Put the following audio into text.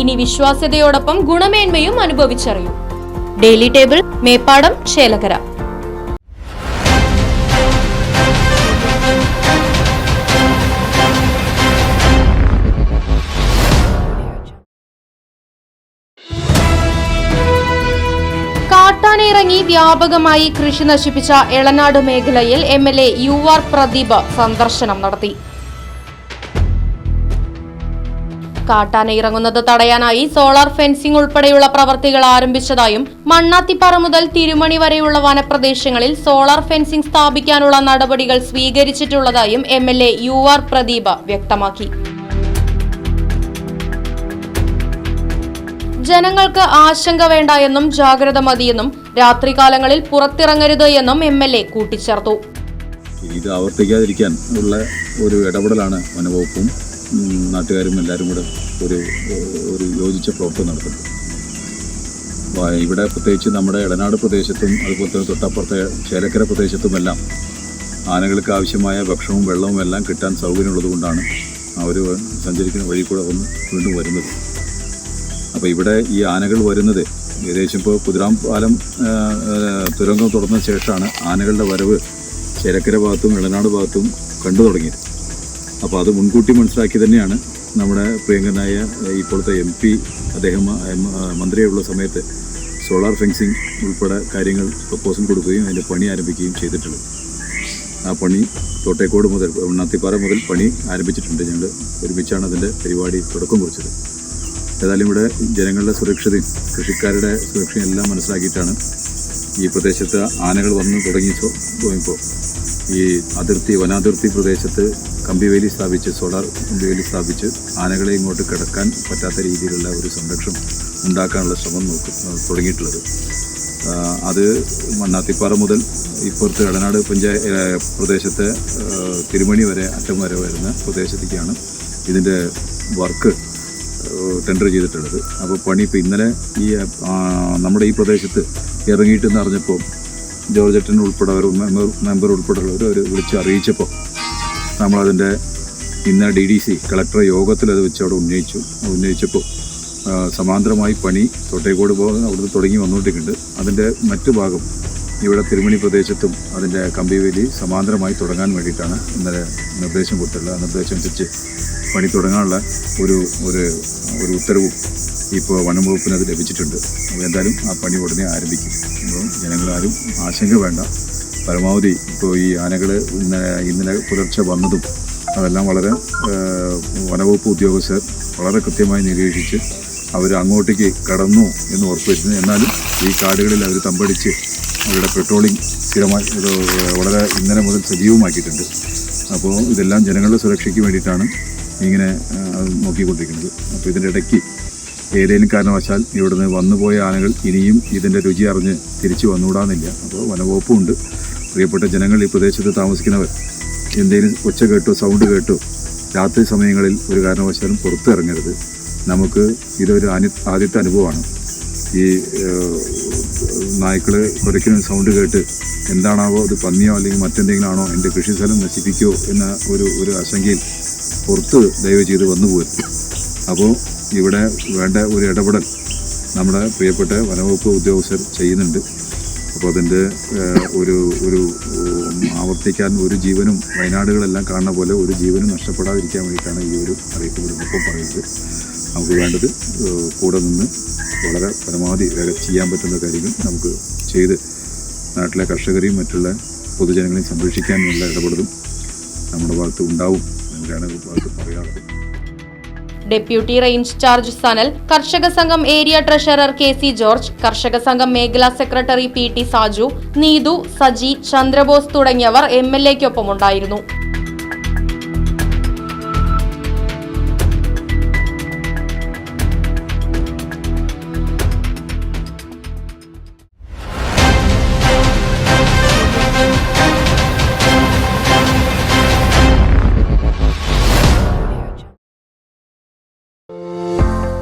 ഇനി വിശ്വാസ്യതയോടൊപ്പം ഗുണമേന്മയും അനുഭവിച്ചറിയൂ. ഡെയിലി ടേബിൾ മേപ്പാടം ചേലകര കാട്ടാനിറങ്ങി വ്യാപകമായി കൃഷി നശിപ്പിച്ച എളനാട് മേഖലയിൽ M L A U R Pradeep സന്ദർശനം നടത്തി. കാട്ടാന ഇറങ്ങുന്നത് തടയാനായി സോളാർ ഫെൻസിംഗ് ഉൾപ്പെടെയുള്ള പ്രവൃത്തികൾ ആരംഭിച്ചതായും മണ്ണാത്തിപ്പാറ മുതൽ തിരുമണി വരെയുള്ള വനപ്രദേശങ്ങളിൽ സോളാർ ഫെൻസിംഗ് സ്ഥാപിക്കാനുള്ള നടപടികൾ സ്വീകരിച്ചിട്ടുള്ളതായും M L A U R Pradeep വ്യക്തമാക്കി. ജനങ്ങൾക്ക് ആശങ്ക വേണ്ട എന്നും ജാഗ്രത മതിയെന്നും രാത്രികാലങ്ങളിൽ പുറത്തിറങ്ങരുത് എന്നും എം എൽ എ കൂട്ടിച്ചേർത്തു. ഇത് ആവർത്തിക്കാതിരിക്കാൻ ഉള്ള ഒരു ഇടപെടലാണ് വനവകുപ്പും നാട്ടുകാരും എല്ലാവരും കൂടെ ഒരു ഒരു യോജിച്ച പ്രവർത്തനം നടത്തുന്നത് ഇവിടെ പ്രത്യേകിച്ച് നമ്മുടെ ഇടനാട് പ്രദേശത്തും അതുപോലെ തന്നെ തൊട്ടപ്പുറത്തെ ചേലക്കര പ്രദേശത്തുമെല്ലാം ആനകൾക്ക് ആവശ്യമായ ഭക്ഷണവും വെള്ളവും എല്ലാം കിട്ടാൻ സൗകര്യമുള്ളത് കൊണ്ടാണ് അവർ സഞ്ചരിക്കുന്ന വഴി കൂടെ വന്ന് വീണ്ടും വരുന്നത്. അപ്പോൾ ഇവിടെ ഈ ആനകൾ വരുന്നത് ഏകദേശം ഇപ്പോൾ കുതിരാം പാലം തുരങ്കം തുറന്ന ശേഷമാണ് ആനകളുടെ വരവ് ചേലക്കര ഭാഗത്തും ഇളനാട് ഭാഗത്തും കണ്ടു തുടങ്ങിയത്. അപ്പോൾ അത് മുൻകൂട്ടി മനസ്സിലാക്കി തന്നെയാണ് നമ്മുടെ പ്രിയങ്കനായ ഇപ്പോഴത്തെ എം പി അദ്ദേഹം മന്ത്രിയുള്ള സമയത്ത് സോളാർ ഫെൻസിങ് ഉൾപ്പെടെ കാര്യങ്ങൾ പ്രപ്പോസൽ കൊടുക്കുകയും അതിന്റെ പണി ആരംഭിക്കുകയും ചെയ്തിട്ടുള്ളത്. ആ പണി തോട്ടേക്കോട് മുതൽ ഉണ്ണാത്തിപ്പാറ മുതൽ പണി ആരംഭിച്ചിട്ടുണ്ട്. ഞങ്ങൾ ഒരുമിച്ചാണ് അതിന്റെ പരിപാടി തുടക്കം കുറിച്ചത്. ഏതായാലും ഇവിടെ ജനങ്ങളുടെ സുരക്ഷിതയും കൃഷിക്കാരുടെ സുരക്ഷയും എല്ലാം മനസ്സിലാക്കിയിട്ടാണ് ഈ പ്രദേശത്ത് ആനകൾ വന്ന് തുടങ്ങിയപ്പോൾ ഈ അതിർത്തി വനാതിർത്തി പ്രദേശത്ത് കമ്പിവേലി സ്ഥാപിച്ച് സോളാർ കമ്പിവേലി സ്ഥാപിച്ച് ആനകളെ ഇങ്ങോട്ട് കിടക്കാൻ പറ്റാത്ത രീതിയിലുള്ള ഒരു സംരക്ഷണം ഉണ്ടാക്കാനുള്ള ശ്രമം നോക്കി തുടങ്ങിയിട്ടുള്ളത്. അത് മണ്ണാത്തിപ്പാറ മുതൽ ഇപ്പുറത്ത് ഇടനാട് പഞ്ചായത്ത് പ്രദേശത്തെ തിരുമണി വരെ അറ്റം വരെ വരുന്ന പ്രദേശത്തേക്കാണ് ഇതിന്റെ വർക്ക് ടെൻഡർ ചെയ്തിട്ടുള്ളത്. അപ്പോൾ പണി ഇപ്പോൾ ഇന്നലെ ഈ നമ്മുടെ ഈ പ്രദേശത്ത് ഇറങ്ങിയിട്ടെന്ന് അറിഞ്ഞപ്പോൾ ജോർജറ്റൻ ഉൾപ്പെടെ ഒരു മെമ്പർ മെമ്പർ ഉൾപ്പെടെയുള്ളവർ അവർ വിളിച്ച് അറിയിച്ചപ്പോൾ നമ്മളതിന്റെ ഇന്ന് ഡി ഡി സി കളക്ടർ യോഗത്തിൽ അത് വെച്ച് അവിടെ ഉന്നയിച്ചു. ഉന്നയിച്ചപ്പോൾ സമാന്തരമായി പണി തൊട്ടേക്കോട് പോകുന്ന അവിടുന്ന് തുടങ്ങി വന്നുകൊണ്ടിരിക്കുന്നുണ്ട്. അതിന്റെ മറ്റു ഭാഗം ഇവിടെ തിരുമണി പ്രദേശത്തും അതിന്റെ കമ്പിവേലി സമാന്തരമായി തുടങ്ങാൻ വേണ്ടിയിട്ടാണ് ഇന്നലെ നിർദ്ദേശം കൊടുത്തിട്ടുള്ളത്. ആ നിർദ്ദേശം അനുസരിച്ച് പണി തുടങ്ങാനുള്ള ഒരു ഒരു ഉത്തരവും ഇപ്പോൾ വനം വകുപ്പിന് അത് ലഭിച്ചിട്ടുണ്ട്. അപ്പോൾ എന്തായാലും ആ പണി ഉടനെ ആരംഭിക്കും. അപ്പോൾ ജനങ്ങളാരും ആശങ്ക വേണ്ട. പരമാവധി ഇപ്പോൾ ഈ ആനകൾ ഇന്നലെ ഇന്നലെ പുലർച്ചെ വന്നതും അതെല്ലാം വളരെ വനവകുപ്പ് ഉദ്യോഗസ്ഥർ വളരെ കൃത്യമായി നിരീക്ഷിച്ച് അവർ അങ്ങോട്ടേക്ക് കടന്നു എന്ന് ഉറപ്പുവരുത്തുന്നു. എന്നാലും ഈ കാടുകളിൽ അവർ തമ്പടിച്ച് അവരുടെ പെട്രോളിംഗ് സ്ഥിരമായി വളരെ ഇന്നലെ മുതൽ സജീവമാക്കിയിട്ടുണ്ട്. അപ്പോൾ ഇതെല്ലാം ജനങ്ങളുടെ സുരക്ഷയ്ക്ക് വേണ്ടിയിട്ടാണ് ഇങ്ങനെ നോക്കിക്കൊണ്ടിരിക്കുന്നത്. അപ്പോൾ ഇതിന്റെ ഇടയ്ക്ക് ഏതെങ്കിലും കാരണവശാൽ ഇവിടുന്ന് വന്നുപോയ ആനകൾ ഇനിയും ഇതിന്റെ രുചി അറിഞ്ഞ് തിരിച്ചു വന്നുകൂടാന്നില്ല. അപ്പോൾ വനവകുപ്പുണ്ട് പ്രിയപ്പെട്ട ജനങ്ങൾ ഈ പ്രദേശത്ത് താമസിക്കുന്നവർ എന്തെങ്കിലും ഒച്ച കേട്ടോ സൗണ്ട് കേട്ടോ രാത്രി സമയങ്ങളിൽ ഒരു കാരണവശാലും പുറത്തിറങ്ങരുത് നമുക്ക് ഇതൊരു ആനി ആദ്യത്തെ അനുഭവമാണ്. ഈ നായ്ക്കൾ കുരയ്ക്കുന്ന സൗണ്ട് കേട്ട് എന്താണാവോ അത് പന്നിയോ അല്ലെങ്കിൽ മറ്റെന്തെങ്കിലും ആണോ എന്റെ കൃഷിസ്ഥലം നശിപ്പിക്കുമോ എന്ന ഒരു ഒരു ആശങ്കയിൽ പുറത്ത് ദയവ് ചെയ്ത് വന്നു പോരുത് അപ്പോൾ ഇവിടെ വേണ്ട ഒരു ഇടപെടൽ നമ്മുടെ പ്രിയപ്പെട്ട വനവകുപ്പ് ഉദ്യോഗസ്ഥർ ചെയ്യുന്നുണ്ട്. അപ്പോൾ അതിന്റെ ഒരു ഒരു ആവർത്തിക്കാൻ ഒരു ജീവനും വയനാടുകളെല്ലാം കാണുന്ന പോലെ ഒരു ജീവനും നഷ്ടപ്പെടാതിരിക്കാൻ വേണ്ടിയിട്ടാണ് ഈ ഒരു അറിയിപ്പ് കുടുംബം പറയുന്നത്. നമുക്ക് വേണ്ടത് കൂടെ നിന്ന് വളരെ പരമാവധി ചെയ്യാൻ പറ്റുന്ന കാര്യങ്ങൾ നമുക്ക് ചെയ്ത് നാട്ടിലെ കർഷകരെയും മറ്റുള്ള പൊതുജനങ്ങളെയും സംരക്ഷിക്കാനുള്ള ഇടപെടലും നമ്മുടെ ഭാഗത്ത് ഉണ്ടാവും എന്നാണ് ഭാഗത്ത് പറയാനുള്ളത്. ഡെപ്യൂട്ടി റേഞ്ച് ചാർജ് സനൽ കർഷക സംഘം area treasurer K C George കർഷക സംഘം മേഖലാ secretary P T Saju Neethu Saji Chandrabose തുടങ്ങിയവർ എം എൽ എക്കൊപ്പമുണ്ടായിരുന്നു